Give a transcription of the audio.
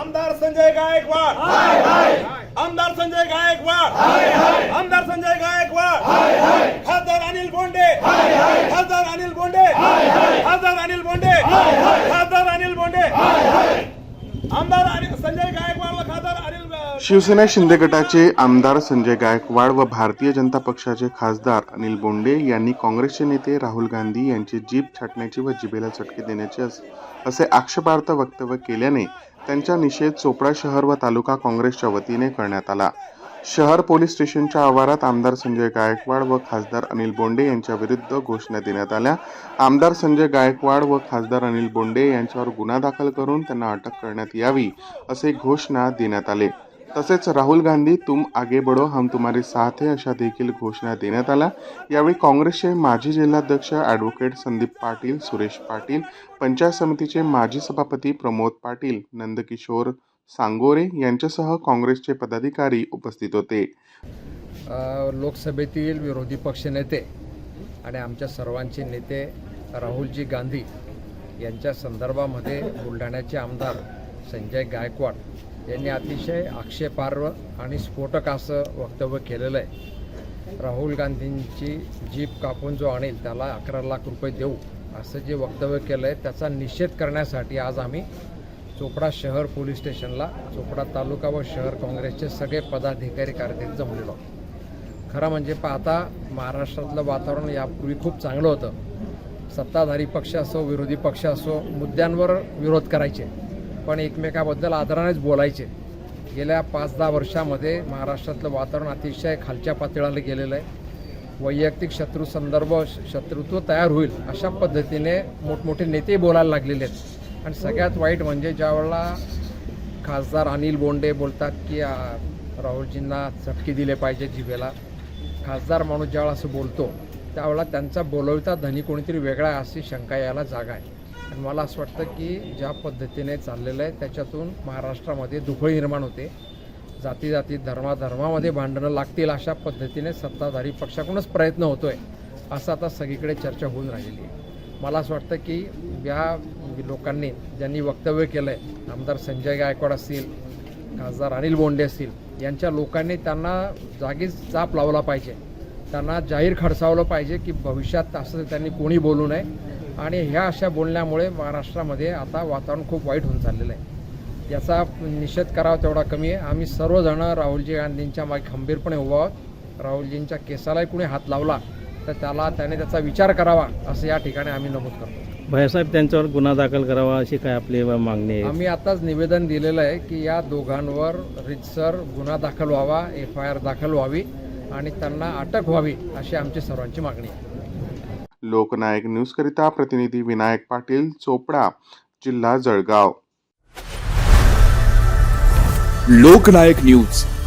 आमदार संजय गायकवाड. आमदार संजय गायकवाड. आमदार संजय गायकवाड. खासदार अनिल बोंडे. खासदार अनिल बोंडे. खासदार अनिल बोंडे. खासदार अनिल बोंडे. आमदार अनिल- संजय गायकवाड. शिवसेना शिंदे गटाचे आमदार संजय गायकवाड व भारतीय जनता पक्षाचे खासदार अनिल बोंडे यांनी काँग्रेसचे नेते राहुल गांधी यांची जीप छाटण्याची व जिभेला चटके देण्याचे अस- असे आक्षेपार्थ वक्तव्य केल्याने त्यांचा निषेध चोपडा शहर व तालुका काँग्रेसच्या वतीने करण्यात आला. शहर पोलीस स्टेशनच्या आवारात आमदार संजय गायकवाड व खासदार अनिल बोंडे यांच्या विरुद्ध घोषणा देण्यात आल्या. आमदार संजय गायकवाड व खासदार अनिल बोंडे यांच्यावर गुन्हा दाखल करून त्यांना अटक करण्यात यावी असे घोषणा देण्यात आले. तसेच राहुल गांधी तुम आगे बढो हम तुम्हारे साथ है अशा देखील घोषणा देण्यात आल्या. यावेळी काँग्रेसचे माजी जिल्हाध्यक्ष ॲडव्होकेट संदीप पाटील सुरेश पाटील पंचायत समितीचे माजी सभापती प्रमोद पाटील नंदकिशोर सांगोरे यांच्यासह काँग्रेसचे पदाधिकारी उपस्थित होते. लोकसभेतील विरोधी पक्षनेते आणि आमच्या सर्वांचे नेते राहुलजी गांधी यांच्या संदर्भामध्ये बुलढाण्याचे आमदार संजय गायकवाड यांनी अतिशय आक्षेपार्ह आणि स्फोटक असं वक्तव्य केलेलं आहे. राहुल गांधींची जीप कापून जो आणेल त्याला अकरा लाख रुपये देऊ असं जे वक्तव्य केलं आहे त्याचा निषेध करण्यासाठी आज आम्ही चोपडा शहर पोलीस स्टेशनला चोपडा तालुका व शहर काँग्रेसचे सगळे पदाधिकारी कार्यकर्ते जमलेलो खरं म्हणजे पाहता महाराष्ट्रातलं वातावरण यापूर्वी खूप चांगलं होतं. सत्ताधारी पक्ष असो विरोधी पक्ष असो मुद्द्यांवर विरोध करायचे. पण एकमेकाबद्दल आदरानेच बोलायचे. गेल्या पाच दहा वर्षामध्ये महाराष्ट्रातलं वातावरण अतिशय खालच्या पातळीला गेलेलं आहे. वैयक्तिक शत्रू संदर्भ शत्रुत्व तयार होईल अशा पद्धतीने मोठमोठे नेते बोलायला लागलेले आहेत. आणि सगळ्यात वाईट म्हणजे ज्यावेळेला खासदार अनिल बोंडे बोलतात की राहुलजींना चटके दिले पाहिजे जिभेला. खासदार माणूस ज्यावेळेला असं बोलतो त्यावेळेला त्यांचा बोलवता धनी कोणीतरी वेगळा आहे अशी शंका यायला जागा आहे. आणि मला असं वाटतं की ज्या पद्धतीने चाललेलं आहे त्याच्यातून महाराष्ट्रामध्ये दुफळी निर्माण होते. जाती जाती धर्माधर्मामध्ये भांडणं लागतील अशा पद्धतीने सत्ताधारी पक्षाकडूनच प्रयत्न होतो आहे असं आता सगळीकडे चर्चा होऊन राहिलेली आहे. मला असं वाटतं की या लोकांनी ज्यांनी वक्तव्य केलं आहे आमदार संजय गायकवाड असतील खासदार अनिल बोंडे असतील यांच्या लोकांनी त्यांना जागीच चाप लावला पाहिजे. त्यांना जाहीर खडसावलं पाहिजे की भविष्यात असं त्यांनी कोणी बोलू नये. आणि ह्या अशा बोलण्यामुळे महाराष्ट्रामध्ये आता वातावरण खूप वाईट होऊन चाललेलं आहे. याचा निषेध करावा तेवढा कमी आहे. आम्ही सर्वजण राहुलजी गांधींच्या मागे खंबीरपणे उभा आहोत. राहुलजींच्या केसालाही कुणी हात लावला तर त्याला त्याने त्याचा विचार करावा असं या ठिकाणी आम्ही नमूद करतो. भैयासाहेब त्यांच्यावर गुन्हा दाखल करावा अशी काय आपली मागणी आहे? आम्ही आताच निवेदन दिलेलं आहे की या दोघांवर रितसर गुन्हा दाखल व्हावा एफ आय आर दाखल व्हावी आणि त्यांना अटक व्हावी अशी आमची सर्वांची मागणी आहे. लोकनायक न्यूजकरिता प्रतिनिधी विनायक पाटील चोपडा जिल्हा जळगाव. लोकनायक न्यूज.